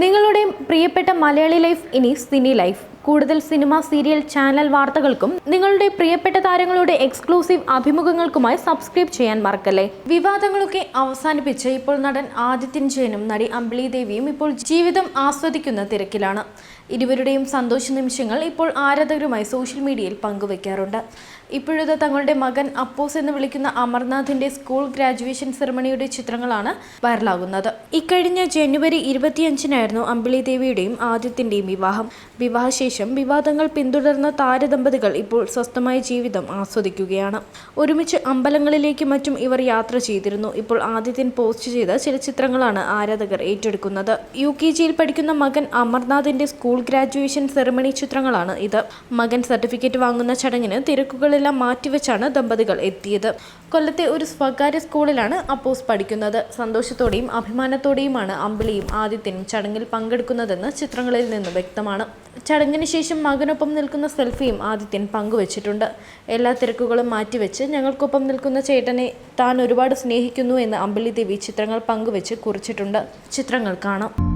നിങ്ങളുടെ പ്രിയപ്പെട്ട മലയാളി ലൈഫ് ഇനി സിനി ലൈഫ്. കൂടുതൽ സിനിമ സീരിയൽ ചാനൽ വാർത്തകൾക്കും നിങ്ങളുടെ പ്രിയപ്പെട്ട താരങ്ങളുടെ എക്സ്ക്ലൂസീവ് അഭിമുഖങ്ങൾക്കുമായി സബ്സ്ക്രൈബ് ചെയ്യാൻ മറക്കല്ലേ? വിവാദങ്ങളൊക്കെ അവസാനിപ്പിച്ച് ഇപ്പോൾ നടൻ ആദിത്യൻ ജയനും നടി അമ്പിളി ദേവിയും ഇപ്പോൾ ജീവിതം ആസ്വദിക്കുന്ന തിരക്കിലാണ്. ഇരുവരുടെയും സന്തോഷ നിമിഷങ്ങൾ ഇപ്പോൾ ആരാധകരുമായി സോഷ്യൽ മീഡിയയിൽ പങ്കുവയ്ക്കാറുണ്ട് ഇപ്പോഴത്തെ തങ്ങളുടെ മകൻ അപ്പോസ് എന്ന് വിളിക്കുന്ന അമർനാഥിന്റെ സ്കൂൾ ഗ്രാജുവേഷൻ സെറമണിയുടെ ചിത്രങ്ങളാണ് വൈറലാകുന്നത്. ഇക്കഴിഞ്ഞ ജനുവരി ഇരുപത്തിയഞ്ചിനായിരുന്നു അമ്പിളി ദേവിയുടെയും ആദിത്യന്റെയും വിവാഹം. വിവാഹശേഷം വിവാദങ്ങൾ പിന്തുടർന്ന താരദമ്പതികൾ ഇപ്പോൾ സ്വസ്ഥമായ ജീവിതം ആസ്വദിക്കുകയാണ്. ഒരുമിച്ച് അമ്പലങ്ങളിലേക്ക് മറ്റും ഇവർ യാത്ര ചെയ്തിരുന്നു. ഇപ്പോൾ ആദിത്യൻ പോസ്റ്റ് ചെയ്ത ചില ചിത്രങ്ങളാണ് ആരാധകർ ഏറ്റെടുക്കുന്നത്. യു കെ ജിയിൽ പഠിക്കുന്ന മകൻ അമർനാഥിന്റെ സ്കൂൾ ഗ്രാജുവേഷൻ സെറമണി ചിത്രങ്ങളാണ് ഇത്. മകൻ സർട്ടിഫിക്കറ്റ് വാങ്ങുന്ന ചടങ്ങിന് തിരക്കുകളെല്ലാം മാറ്റിവെച്ചാണ് ദമ്പതികൾ എത്തിയത്. കൊല്ലത്തെ ഒരു സ്വകാര്യ സ്കൂളിലാണ് അപ്പോസ് പഠിക്കുന്നത്. സന്തോഷത്തോടെയും അഭിമാനത്തോടെയുമാണ് അമ്പിളിയും ആദിത്യനും ചടങ്ങിൽ പങ്കെടുക്കുന്നതെന്ന് ചിത്രങ്ങളിൽ നിന്ന് വ്യക്തമാണ്. ചടങ്ങിന് ശേഷം മകനൊപ്പം നിൽക്കുന്ന സെൽഫിയും ആദിത്യൻ പങ്കുവച്ചിട്ടുണ്ട്. എല്ലാ തിരക്കുകളും മാറ്റിവെച്ച് ഞങ്ങൾക്കൊപ്പം നിൽക്കുന്ന ചേട്ടനെ താൻ ഒരുപാട് സ്നേഹിക്കുന്നു എന്ന് അമ്പിളി ദേവി ചിത്രങ്ങൾ പങ്കുവെച്ച് കുറിച്ചിട്ടുണ്ട്. ചിത്രങ്ങൾ കാണാം.